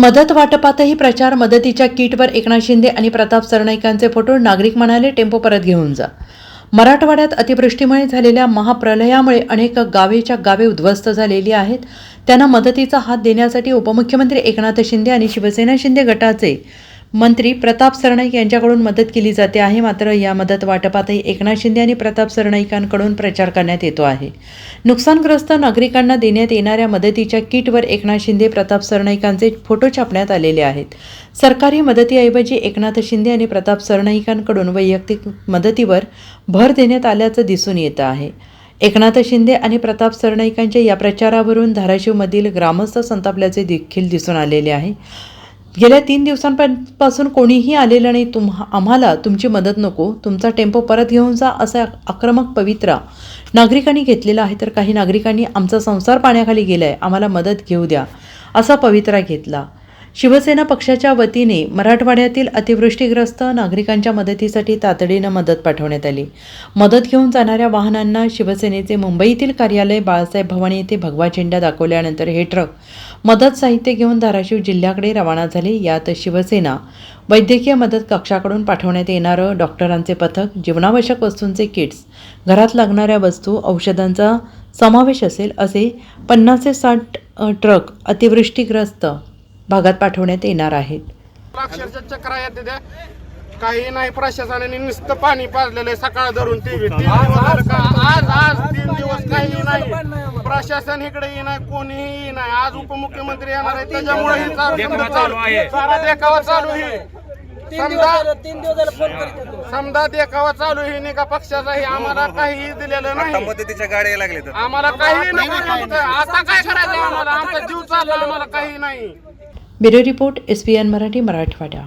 मदत वाटपातही प्रचार मदतीच्या किटवर एकनाथ शिंदे आणि प्रताप सरनाईकांचे फोटो नागरिक म्हणाले टेम्पो परत घेऊन जा. मराठवाड्यात अतिवृष्टीमुळे झालेल्या महाप्रलयामुळे अनेक गावेच्या गावे उद्ध्वस्त झालेली आहेत. त्यांना मदतीचा हात देण्यासाठी उपमुख्यमंत्री एकनाथ शिंदे आणि शिवसेना शिंदे गटाचे मंत्री प्रताप सरनाईक यांच्याकडून मदत केली जाते आहे. मात्र या मदत वाटपातही एकनाथ शिंदे आणि प्रताप सरनाईकांकडून प्रचार करण्यात येतो आहे. नुकसानग्रस्त नागरिकांना देण्यात येणाऱ्या मदतीच्या किटवर एकनाथ शिंदे प्रताप सरनाईकांचे फोटो छापण्यात आलेले आहेत. सरकारी मदतीऐवजी एकनाथ शिंदे आणि प्रताप सरनाईकांकडून वैयक्तिक मदतीवर भर देण्यात आल्याचं दिसून येतं आहे. एकनाथ शिंदे आणि प्रताप सरनाईकांच्या या प्रचारावरून धाराशिवमधील ग्रामस्थ संतापल्याचे देखील दिसून आलेले आहे. गेल्या तीन दिवसांपासून कोणीही आलेलं नाही. तुम्हा आम्हाला तुमची मदत नको. तुमचा टेम्पो परत घेऊन जा असा आक्रमक पवित्रा नागरिकांनी घेतलेला आहे. तर काही नागरिकांनी आमचा संसार पाण्याखाली गेला आहे आम्हाला मदत घेऊ द्या असा पवित्रा घेतला. शिवसेना पक्षाच्या वतीने मराठवाड्यातील अतिवृष्टीग्रस्त नागरिकांच्या मदतीसाठी तातडीनं मदत पाठवण्यात आली. मदत घेऊन जाणाऱ्या वाहनांना शिवसेनेचे मुंबईतील कार्यालय बाळासाहेब भवानी येथे भगवा झेंडा दाखवल्यानंतर हे ट्रक मदत साहित्य घेऊन धाराशिव जिल्ह्याकडे रवाना झाले. यात शिवसेना वैद्यकीय मदत कक्षाकडून पाठवण्यात येणारं डॉक्टरांचे पथक जीवनावश्यक वस्तूंचे किट्स घरात लागणाऱ्या वस्तू औषधांचा समावेश असेल असे पन्नास ते साठ ट्रक अतिवृष्टीग्रस्त भागात पाठवण्यात येणार आहेत. काही नाही प्रशासनाने नुसतं पाणी पाजलेलं आहे सकाळ धरून ते आज आज तीन दिवस काही नाही. प्रशासन इकडे नाही कोणीही नाही आज उपमुख्यमंत्री येणार आहे त्याच्यामुळे हे चालू चालू आहे. सारा देखावा चालू आहे. समजा देखावा चालू आहे नाही का पक्षाचाही आम्हाला काहीही दिलेलं नाही. मदतीच्या गाड्या लागले तर. आम्हाला काही नाही आता काय करायचं आम्हाला? आमचा जीव चालला आम्हाला काही नाही. Bureau report S P N Marathi Marathwada.